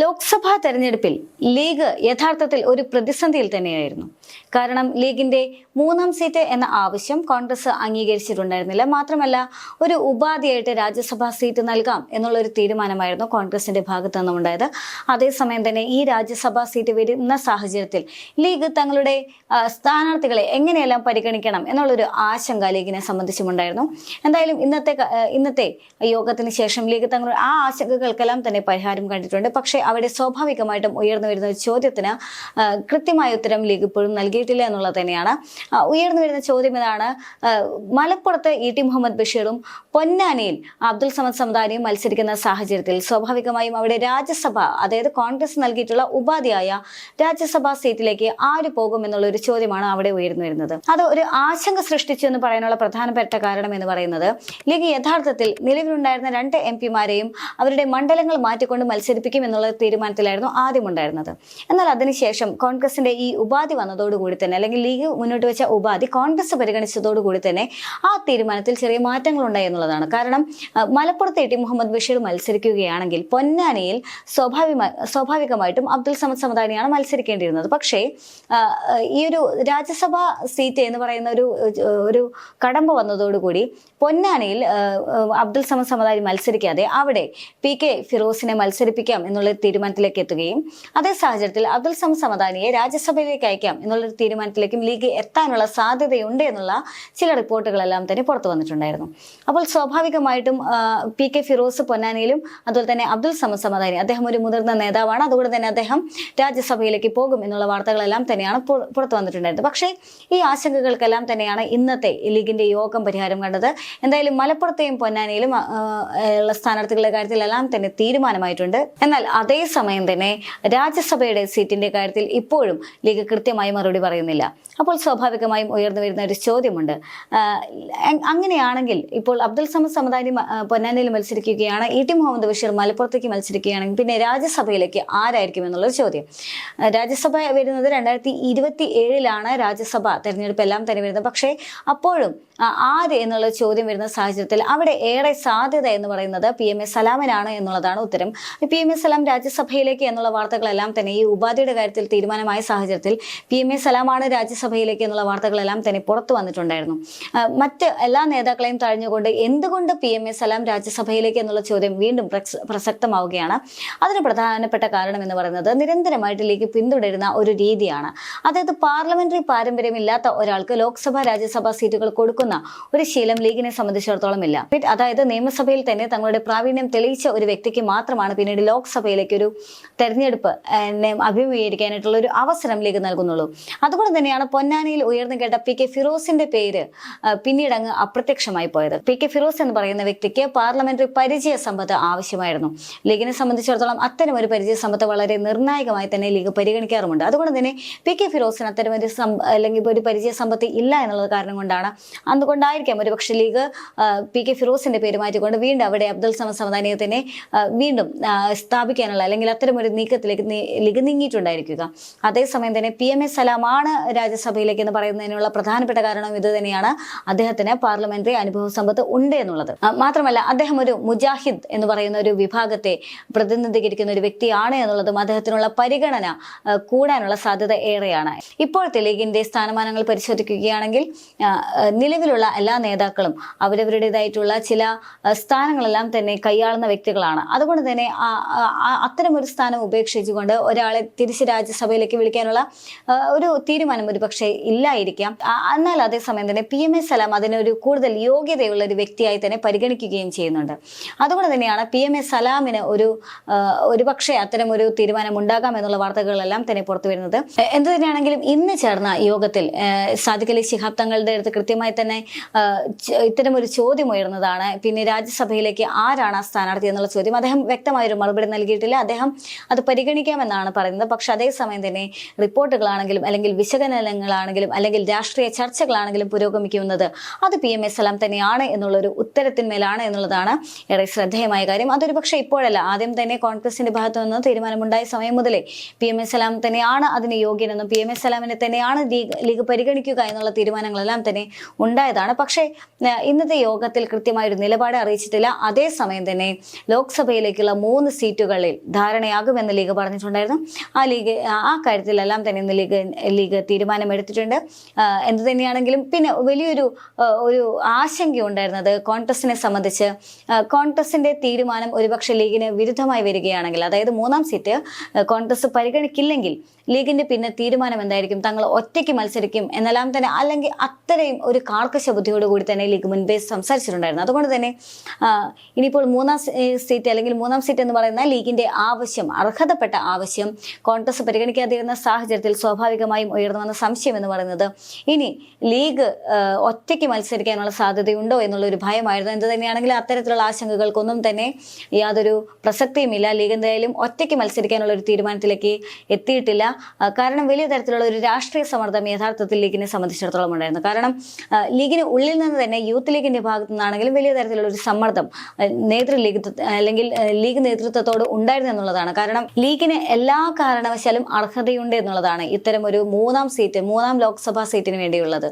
ലോക്സഭാ തെരഞ്ഞെടുപ്പിൽ ലീഗ് യഥാർത്ഥത്തിൽ ഒരു പ്രതിസന്ധിയിൽ തന്നെയായിരുന്നു. കാരണം ലീഗിന്റെ മൂന്നാം സീറ്റ് എന്ന ആവശ്യം കോൺഗ്രസ് അംഗീകരിച്ചിട്ടുണ്ടായിരുന്നില്ല. മാത്രമല്ല ഒരു ഉപാധിയായിട്ട് രാജ്യസഭാ സീറ്റ് നൽകാം എന്നുള്ള ഒരു തീരുമാനമായിരുന്നു കോൺഗ്രസിന്റെ ഭാഗത്തു നിന്നുണ്ടായത് അതേസമയം തന്നെ ഈ രാജ്യസഭാ സീറ്റ് വരുന്ന സാഹചര്യത്തിൽ ലീഗ് തങ്ങളുടെ സ്ഥാനാർത്ഥികളെ എങ്ങനെയെല്ലാം പരിഗണിക്കണം എന്നുള്ളൊരു ആശങ്ക ലീഗിനെ സംബന്ധിച്ചുമുണ്ടായിരുന്നു. എന്തായാലും ഇന്നത്തെ ഇന്നത്തെ യോഗത്തിന് ശേഷം ലീഗ് തങ്ങളുടെ ആ ആശങ്കകൾക്കെല്ലാം തന്നെ പരിഹാരം കണ്ടിട്ടുണ്ട്. പക്ഷേ അവിടെ സ്വാഭാവികമായിട്ടും ഉയർന്നു വരുന്ന ഒരു ചോദ്യത്തിന് കൃത്യമായ ഉത്തരം ലീഗ് ഇപ്പോഴും നൽകിയിട്ടില്ല എന്നുള്ളത് തന്നെയാണ്. ഉയർന്നു വരുന്ന ചോദ്യം ഇതാണ് മലപ്പുറത്ത് ഇ ടി മുഹമ്മദ് ബഷീറും പൊന്നാനിയിൽ അബ്ദുൽ സമദ് സമദാനിയും മത്സരിക്കുന്ന സാഹചര്യത്തിൽ സ്വാഭാവികമായും അവിടെ രാജ്യസഭ അതായത് കോൺഗ്രസ് നൽകിയിട്ടുള്ള ഉപാധിയായ രാജ്യസഭാ സീറ്റിലേക്ക് ആര് പോകും എന്നുള്ള ഒരു ചോദ്യമാണ് അവിടെ ഉയർന്നു വരുന്നത്. അത് ഒരു ആശങ്ക സൃഷ്ടിച്ചു എന്ന് പറയാനുള്ള പ്രധാനപ്പെട്ട കാരണം എന്ന് പറയുന്നത് ലീഗ് യഥാർത്ഥത്തിൽ നിലവിലുണ്ടായിരുന്ന രണ്ട് എം പിമാരെയും അവരുടെ മണ്ഡലങ്ങൾ മാറ്റിക്കൊണ്ട് മത്സരിപ്പിക്കും എന്നുള്ള തീരുമാനത്തിലായിരുന്നു ആദ്യം ഉണ്ടായിരുന്നത്. എന്നാൽ അതിനുശേഷം കോൺഗ്രസിന്റെ ഈ ഉപാധി വന്നതോടുകൂടി തന്നെ അല്ലെങ്കിൽ ലീഗ് മുന്നോട്ട് വെച്ച ഉപാധി കോൺഗ്രസ് പരിഗണിച്ചതോടുകൂടി തന്നെ ആ തീരുമാനത്തിൽ ചെറിയ മാറ്റങ്ങൾ ഉണ്ടായി എന്നുള്ളതാണ്. കാരണം മലപ്പുറത്തെ ടി മുഹമ്മദ് ബഷീർ മത്സരിക്കുകയാണെങ്കിൽ പൊന്നാനിയിൽ സ്വാഭാവിക സ്വാഭാവികമായിട്ടും അബ്ദുൽ സമദ് സമദാനിയാണ് മത്സരിക്കേണ്ടിയിരുന്നത്. പക്ഷേ ഈ ഒരു രാജ്യസഭാ സീറ്റ് എന്ന് പറയുന്ന ഒരു ഒരു കടമ്പ വന്നതോടുകൂടി പൊന്നാനിയിൽ അബ്ദുൽ സമദ് സമദാനി മത്സരിക്കാതെ അവിടെ പി കെ ഫിറോസിനെ മത്സരിപ്പിക്കാം എന്നുള്ള തീരുമാനത്തിലേക്ക് എത്തുകയും അതേ സാഹചര്യത്തിൽ അബ്ദുൽ സമ സമദാനിയെ രാജ്യസഭയിലേക്ക് അയക്കാം എന്നുള്ളൊരു തീരുമാനത്തിലേക്കും ലീഗ് എത്താനുള്ള സാധ്യതയുണ്ട് എന്നുള്ള ചില റിപ്പോർട്ടുകളെല്ലാം തന്നെ പുറത്തു വന്നിട്ടുണ്ടായിരുന്നു. അപ്പോൾ സ്വാഭാവികമായിട്ടും പി കെ ഫിറോസ് പൊന്നാനിയിലും അതുപോലെ തന്നെ അബ്ദുൽ സമ സമദാനി അദ്ദേഹം ഒരു മുതിർന്ന നേതാവാണ്. അതുകൊണ്ട് തന്നെ അദ്ദേഹം രാജ്യസഭയിലേക്ക് പോകും എന്നുള്ള വാർത്തകളെല്ലാം തന്നെയാണ് പുറത്തു വന്നിട്ടുണ്ടായിരുന്നത്. പക്ഷേ ഈ ആശങ്കകൾക്കെല്ലാം തന്നെയാണ് ഇന്നത്തെ ലീഗിന്റെ യോഗം പരിഹാരം കണ്ടത്. എന്തായാലും മലപ്പുറത്തെയും പൊന്നാനിയിലും ഉള്ള സ്ഥാനാർത്ഥികളുടെ കാര്യത്തിലെല്ലാം തന്നെ തീരുമാനമായിട്ടുണ്ട്. എന്നാൽ അതേസമയം തന്നെ രാജ്യസഭയുടെ സീറ്റിന്റെ കാര്യത്തിൽ ഇപ്പോഴും ലീഗ് കൃത്യമായി മറുപടി പറയുന്നില്ല. അപ്പോൾ സ്വാഭാവികമായും ഉയർന്നു വരുന്ന ഒരു ചോദ്യമുണ്ട്. അങ്ങനെയാണെങ്കിൽ ഇപ്പോൾ അബ്ദുൽ സമദ് സമദാനി പൊന്നാനിയിൽ മത്സരിക്കുകയാണ് ഇ ടി മുഹമ്മദ് ബഷീർ മലപ്പുറത്തേക്ക് മത്സരിക്കുകയാണെങ്കിൽ പിന്നെ രാജ്യസഭയിലേക്ക് ആരായിരിക്കും എന്നുള്ളൊരു ചോദ്യം. രാജ്യസഭ വരുന്നത് രണ്ടായിരത്തി ഇരുപത്തി ഏഴിലാണ് രാജ്യസഭ തെരഞ്ഞെടുപ്പ് എല്ലാം തന്നെ വരുന്നത്. പക്ഷേ അപ്പോഴും ആര് എന്നുള്ള ചോദ്യം വരുന്ന സാഹചര്യത്തിൽ അവിടെ ഏറെ സാധ്യത എന്ന് പറയുന്നത് പി എം എ സലാമിനാണ് എന്നുള്ളതാണ് ഉത്തരം. പി എം എ സലാം രാജ്യസഭയിലേക്ക് എന്നുള്ള വാർത്തകളെല്ലാം തന്നെ ഈ ഉപാധിയുടെ കാര്യത്തിൽ തീരുമാനമായ സാഹചര്യത്തിൽ പി എം എ സലാമാണ് രാജ്യസഭയിലേക്ക് എന്നുള്ള വാർത്തകളെല്ലാം തന്നെ പുറത്തു വന്നിട്ടുണ്ടായിരുന്നു. മറ്റ് എല്ലാ നേതാക്കളെയും തഴഞ്ഞുകൊണ്ട് എന്തുകൊണ്ട് പി എം എ സലാം രാജ്യസഭയിലേക്ക് എന്നുള്ള ചോദ്യം വീണ്ടും പ്രസക്തമാവുകയാണ്? അതിന് പ്രധാനപ്പെട്ട കാരണം എന്ന് പറയുന്നത് നിരന്തരമായിട്ട് ലീഗ് പിന്തുടരുന്ന ഒരു രീതിയാണ്. അതായത് പാർലമെന്ററി പാരമ്പര്യമില്ലാത്ത ഒരാൾക്ക് ലോക്സഭ രാജ്യസഭ സീറ്റുകൾ കൊടുക്കുന്ന ഒരു ശീലം ലീഗിനെ സംബന്ധിച്ചിടത്തോളം ഇല്ല. അതായത് നിയമസഭയിൽ തന്നെ തങ്ങളുടെ പ്രാവീണ്യം തെളിയിച്ച ഒരു വ്യക്തിക്ക് മാത്രമാണ് പിന്നീട് ലോക്സഭയിലേക്ക് ഒരു തെരഞ്ഞെടുപ്പ് എന്നെ അഭിമുഖീകരിക്കാനായിട്ടുള്ള ഒരു അവസരം ലീഗ് നൽകുന്നുള്ളൂ. അതുകൊണ്ട് തന്നെയാണ് പൊന്നാനിയിൽ ഉയർന്നു കേട്ട പി കെ ഫിറോസിന്റെ പേര് പിന്നീട് അങ്ങ് അപ്രത്യക്ഷമായി പോയത്. പി കെ ഫിറോസ് എന്ന് പറയുന്ന വ്യക്തിക്ക് പാർലമെന്ററി പരിചയ സമ്പത്ത് ആവശ്യമായിരുന്നു. ലീഗിനെ സംബന്ധിച്ചിടത്തോളം അത്തരം ഒരു പരിചയ സമ്പത്ത് വളരെ നിർണായകമായി തന്നെ ലീഗ് പരിഗണിക്കാറുമുണ്ട്. അതുകൊണ്ട് തന്നെ പി കെ ഫിറോസിന് അത്തരം ഒരു അല്ലെങ്കിൽ ഒരു പരിചയ സമ്പത്ത് ഇല്ല എന്നുള്ളത് കാരണം കൊണ്ടാണ് അതുകൊണ്ടായിരിക്കാം ഒരു പക്ഷേ ലീഗ് പി കെ ഫിറോസിന്റെ പേര് മാറ്റിക്കൊണ്ട് വീണ്ടും അവിടെ അബ്ദുൽ സമദ് സമദാനിയെ തന്നെ വീണ്ടും ആ, സ്ഥാപിക്കാനുള്ള അല്ലെങ്കിൽ അത്തരം ഒരു നീക്കത്തിലേക്ക് നീങ്ങിയിട്ടുണ്ടായിരിക്കുക. അതേസമയം തന്നെ പി എം എ സലാമാണ് രാജ്യസഭയിലേക്ക് എന്ന് പറയുന്നതിനുള്ള പ്രധാനപ്പെട്ട കാരണം ഇത് തന്നെയാണ് അദ്ദേഹത്തിന് പാർലമെന്ററി അനുഭവ സമ്പത്ത് ഉണ്ട് എന്നുള്ളത്. മാത്രമല്ല അദ്ദേഹം ഒരു മുജാഹിദ് എന്ന് പറയുന്ന ഒരു വിഭാഗത്തെ പ്രതിനിധീകരിക്കുന്ന ഒരു വ്യക്തിയാണ് എന്നുള്ളതും അദ്ദേഹത്തിനുള്ള പരിഗണന കൂടാനുള്ള സാധ്യത ഏറെയാണ്. ഇപ്പോഴത്തെ ലീഗിന്റെ സ്ഥാനമാനങ്ങൾ പരിശോധിക്കുകയാണെങ്കിൽ നിലവിലുള്ള എല്ലാ നേതാക്കളും അവരവരുടേതായിട്ടുള്ള ചില സ്ഥാനങ്ങളെല്ലാം തന്നെ കൈയാളുന്ന വ്യക്തികളാണ്. അതുകൊണ്ട് തന്നെ അത്തരമൊരു സ്ഥാനം ഉപേക്ഷിച്ചുകൊണ്ട് ഒരാളെ തിരിച്ച് രാജ്യസഭയിലേക്ക് വിളിക്കാനുള്ള ഒരു തീരുമാനം ഒരു പക്ഷേ ഇല്ലായിരിക്കാം എന്നാൽ അതേസമയം തന്നെ പി എം എ സലാം അതിനൊരു കൂടുതൽ യോഗ്യതയുള്ള ഒരു വ്യക്തിയായി തന്നെ പരിഗണിക്കുകയും ചെയ്യുന്നുണ്ട്. അതുകൊണ്ട് തന്നെയാണ് പി എം എ സലാമിന് ഒരു ആ, ഒരു പക്ഷേ അത്തരം ഒരു തീരുമാനം ഉണ്ടാകാം എന്നുള്ള വാർത്തകളെല്ലാം തന്നെ പുറത്തു വരുന്നത്. എന്തു തന്നെയാണെങ്കിലും ഇന്ന് ചേർന്ന യോഗത്തിൽ സാദിഖ് അലി ശിഹാബ് തങ്ങളുടെ അടുത്ത് കൃത്യമായി തന്നെ ഇത്തരം ഒരു ചോദ്യം ഉയർന്നതാണ്. പിന്നെ രാജ്യസഭയിലേക്ക് ആരാണ് ആ സ്ഥാനാർത്ഥി എന്നുള്ള ചോദ്യം അദ്ദേഹം വ്യക്തമായൊരു മറുപടി നൽകിയിട്ടില്ല. അദ്ദേഹം അത് പരിഗണിക്കാമെന്നാണ് പറയുന്നത്. പക്ഷെ അതേസമയം തന്നെ റിപ്പോർട്ടുകളാണെങ്കിലും അല്ലെങ്കിൽ വിശകലനങ്ങളാണെങ്കിലും അല്ലെങ്കിൽ രാഷ്ട്രീയ ചർച്ചകളാണെങ്കിലും പുരോഗമിക്കുന്നത് അത് പി എം എസ് സലാം തന്നെയാണ് എന്നുള്ളൊരു ഉത്തരത്തിന്മേലാണ് എന്നുള്ളതാണ് ഏറെ ശ്രദ്ധേയമായ കാര്യം. അതൊരു പക്ഷേ ഇപ്പോഴല്ല. ആദ്യം തന്നെ കോൺഗ്രസിന്റെ ഭാഗത്തു നിന്ന് തീരുമാനമുണ്ടായ സമയം മുതലേ പി എം എസ് സലാം തന്നെയാണ് അതിന് യോഗ്യനെന്നും പി എം എസ് സലാമിനെ തന്നെയാണ് ലീഗ് ലീഗ് പരിഗണിക്കുക എന്നുള്ള തീരുമാനങ്ങളെല്ലാം തന്നെ ഉണ്ടായതാണ്. പക്ഷേ ഇന്നത്തെ യോഗത്തിൽ കൃത്യമായൊരു നിലപാട് അറിയിച്ചിട്ടില്ല. അതേസമയം തന്നെ ലോക്സഭയിലേക്കുള്ള മൂന്ന് സീറ്റുകളിൽ ധാരണയാകുമെന്ന് ലീഗ് പറഞ്ഞിട്ടുണ്ടായിരുന്നു. ആ ലീഗ് ആ കാര്യത്തിലെല്ലാം തന്നെ ഇന്ന് ലീഗ് ലീഗ് തീരുമാനമെടുത്തിട്ടുണ്ട്. എന്ത് തന്നെയാണെങ്കിലും പിന്നെ വലിയൊരു ഒരു ആശങ്ക ഉണ്ടായിരുന്നത് കോൺഗ്രസിനെ സംബന്ധിച്ച് കോൺഗ്രസിന്റെ തീരുമാനം ഒരുപക്ഷെ ലീഗിന് വിരുദ്ധമായി വരികയാണെങ്കിൽ അതായത് മൂന്നാം സീറ്റ് കോൺഗ്രസ് പരിഗണിക്കില്ലെങ്കിൽ ലീഗിന്റെ പിന്നെ തീരുമാനം എന്തായിരിക്കും? തങ്ങൾ ഒറ്റയ്ക്ക് മത്സരിക്കും എന്നെല്ലാം തന്നെ അല്ലെങ്കിൽ അത്രയും ഒരു കാർക്കശ ബുദ്ധിയോട് കൂടി തന്നെ ലീഗ് മുൻപേ സംസാരിച്ചിട്ടുണ്ടായിരുന്നു. അതുകൊണ്ട് തന്നെ ഇനിയിപ്പോൾ മൂന്നാം സീറ്റ് അല്ലെങ്കിൽ മൂന്നാം സീറ്റ് എന്ന് പറയുന്ന ലീഗിന്റെ ആവശ്യം അർഹതപ്പെട്ട ആവശ്യം കോൺഗ്രസ് പരിഗണിക്കാതിരുന്ന സാഹചര്യത്തിൽ സ്വാഭാവികമായും ഉയർന്നു വന്ന സംശയം എന്ന് പറയുന്നത് ഇനി ലീഗ് ഒറ്റയ്ക്ക് മത്സരിക്കാനുള്ള സാധ്യതയുണ്ടോ എന്നുള്ള ഒരു ഭയമായിരുന്നു. എന്ത് തന്നെയാണെങ്കിലും അത്തരത്തിലുള്ള ആശങ്കകൾക്കൊന്നും തന്നെ യാതൊരു പ്രസക്തിയുമില്ല. ലീഗ് എന്തായാലും ഒറ്റയ്ക്ക് മത്സരിക്കാനുള്ള ഒരു തീരുമാനത്തിലേക്ക് എത്തിയിട്ടില്ല. കാരണം വലിയ തരത്തിലുള്ള ഒരു രാഷ്ട്രീയ സമ്മർദ്ദം യഥാർത്ഥത്തിൽ ലീഗിനെ സംബന്ധിച്ചിടത്തോളം ഉണ്ടായിരുന്നു. കാരണം ലീഗിന് ഉള്ളിൽ നിന്ന് തന്നെ യൂത്ത് ലീഗിന്റെ ഭാഗത്തു നിന്നാണെങ്കിലും വലിയ തരത്തിലുള്ള ഒരു സമ്മർദ്ദം നേതൃ ലീഗ് അല്ലെങ്കിൽ ലീഗ് നേതൃത്വത്തോട് ഉണ്ടായിരുന്നു എന്നുള്ളതാണ്. കാരണം ലീഗിന് എല്ലാ കാരണവശാലും അർഹതയുണ്ട് എന്നുള്ളതാണ് ഇത്തരം ഒരു മൂന്നാം സീറ്റ് മൂന്നാം ലോക്സഭാ സീറ്റിന് വേണ്ടിയുള്ളത്.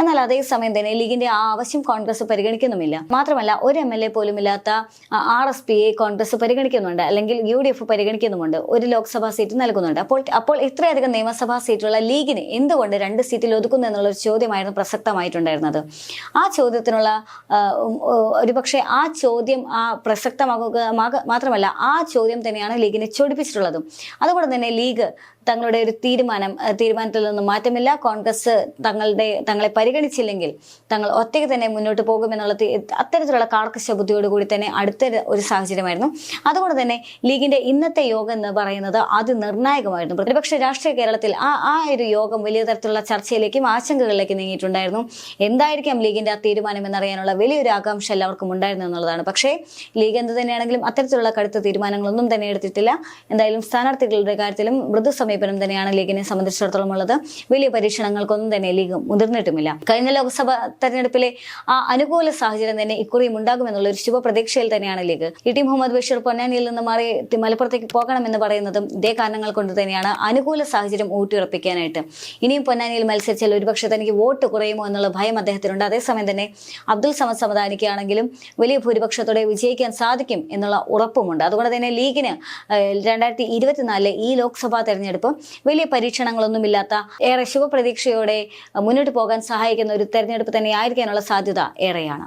എന്നാൽ അതേസമയം തന്നെ ലീഗിന്റെ ആ ആവശ്യം കോൺഗ്രസ് പരിഗണിക്കുന്നുമില്ല. മാത്രമല്ല ഒരു എം എൽ എ പോലും ഇല്ലാത്ത ആർ എസ് പിയെ കോൺഗ്രസ് പരിഗണിക്കുന്നുണ്ട് അല്ലെങ്കിൽ യു ഡി എഫ് പരിഗണിക്കുന്നുമുണ്ട് ഒരു ലോക്സഭാ സീറ്റ് നൽകുന്നുണ്ട്. അപ്പോൾ അപ്പോൾ ഇത്രയധികം നിയമസഭാ സീറ്റുള്ള ലീഗിന് എന്തുകൊണ്ട് രണ്ട് സീറ്റിൽ ഒതുക്കുന്നു എന്നുള്ളൊരു ചോദ്യമായിരുന്നു പ്രസക്തമായിട്ടുണ്ടായിരുന്നത്. ആ ചോദ്യത്തിനുള്ള ഒരുപക്ഷെ ആ ചോദ്യം ആ പ്രസക്തമാകുക മാത്രമല്ല ആ ചോദ്യം തന്നെയാണ് ലീഗിനെ ചൊടിപ്പിച്ചിട്ടുള്ളതും. അതുകൊണ്ട് തന്നെ ലീഗ് തങ്ങളുടെ ഒരു തീരുമാനം തീരുമാനത്തിൽ നിന്ന് മാറ്റമില്ല. കോൺഗ്രസ് തങ്ങളുടെ തങ്ങളെ പരിഗണിച്ചില്ലെങ്കിൽ തങ്ങൾ ഒറ്റയ്ക്ക് തന്നെ മുന്നോട്ട് പോകുമെന്നുള്ള അത്തരത്തിലുള്ള കാർക്കശ ബുദ്ധിയോട് കൂടി തന്നെ അടുത്ത ഒരു സാഹചര്യമായിരുന്നു. അതുകൊണ്ട് തന്നെ ലീഗിന്റെ ഇന്നത്തെ യോഗം എന്ന് പറയുന്നത് അത് നിർണായകമായിരുന്നു. പ്രതിപക്ഷ രാഷ്ട്രീയ കേരളത്തിൽ ആ ആ ഒരു യോഗം വലിയ തരത്തിലുള്ള ചർച്ചയിലേക്കും ആശങ്കകളിലേക്കും നീങ്ങിയിട്ടുണ്ടായിരുന്നു. എന്തായിരിക്കാം ലീഗിന്റെ ആ തീരുമാനം എന്നറിയാനുള്ള വലിയൊരു ആകാംക്ഷ എല്ലാവർക്കും ഉണ്ടായിരുന്നു എന്നുള്ളതാണ്. പക്ഷേ ലീഗ് എന്ത് തന്നെയാണെങ്കിലും അത്തരത്തിലുള്ള കടുത്ത തീരുമാനങ്ങളൊന്നും തന്നെ എടുത്തിട്ടില്ല. എന്തായാലും സ്ഥാനാർത്ഥികളുടെ കാര്യത്തിലും മൃദു സമീപനം തന്നെയാണ് ലീഗിനെ സംബന്ധിച്ചിടത്തോളം ഉള്ളത്. വലിയ പരീക്ഷണങ്ങൾക്കൊന്നും തന്നെ ലീഗ് മുതിർന്നിട്ടുമില്ല. കഴിഞ്ഞ ലോക്സഭ തെരഞ്ഞെടുപ്പിലെ ആ അനുകൂല സാഹചര്യം തന്നെ ഇക്കുറിയും ഉണ്ടാകുമെന്നുള്ള ഒരു ശുഭപ്രതീക്ഷയിൽ തന്നെയാണ് league. E T Muhammad Basheer പൊന്നാനിയിൽ നിന്ന് മാറി മലപ്പുറത്തേക്ക് പോകണമെന്ന് പറയുന്നതും ഇതേ കാരണങ്ങൾ കൊണ്ട് തന്നെയാണ് അനുകൂല സാഹചര്യം ഊട്ടിയുറപ്പിക്കാനായിട്ട്. ഇനിയും പൊന്നാനിയിൽ മത്സരിച്ചാൽ ഒരുപക്ഷെ തനിക്ക് വോട്ട് കുറയുമോ എന്നുള്ള ഭയം അദ്ദേഹത്തിനുണ്ട്. അതേസമയം തന്നെ അബ്ദുൽ സമദ് സമദാനിക്കാണെങ്കിലും വലിയ ഭൂരിപക്ഷത്തോടെ വിജയിക്കാൻ സാധിക്കും എന്നുള്ള ഉറപ്പുമുണ്ട്. അതുകൊണ്ട് തന്നെ ലീഗിന് രണ്ടായിരത്തി ഇരുപത്തിനാലിലെ ഈ ലോക്സഭാ തെരഞ്ഞെടുപ്പ് വലിയ പരീക്ഷണങ്ങളൊന്നുമില്ലാത്ത ഏറെ ശുഭപ്രതീക്ഷയോടെ മുന്നോട്ട് പോകാൻ സഹായിക്കുന്ന ഒരു തെരഞ്ഞെടുപ്പ് തന്നെ ആയിരിക്കാനുള്ള സാധ്യത ഏറെയാണ്.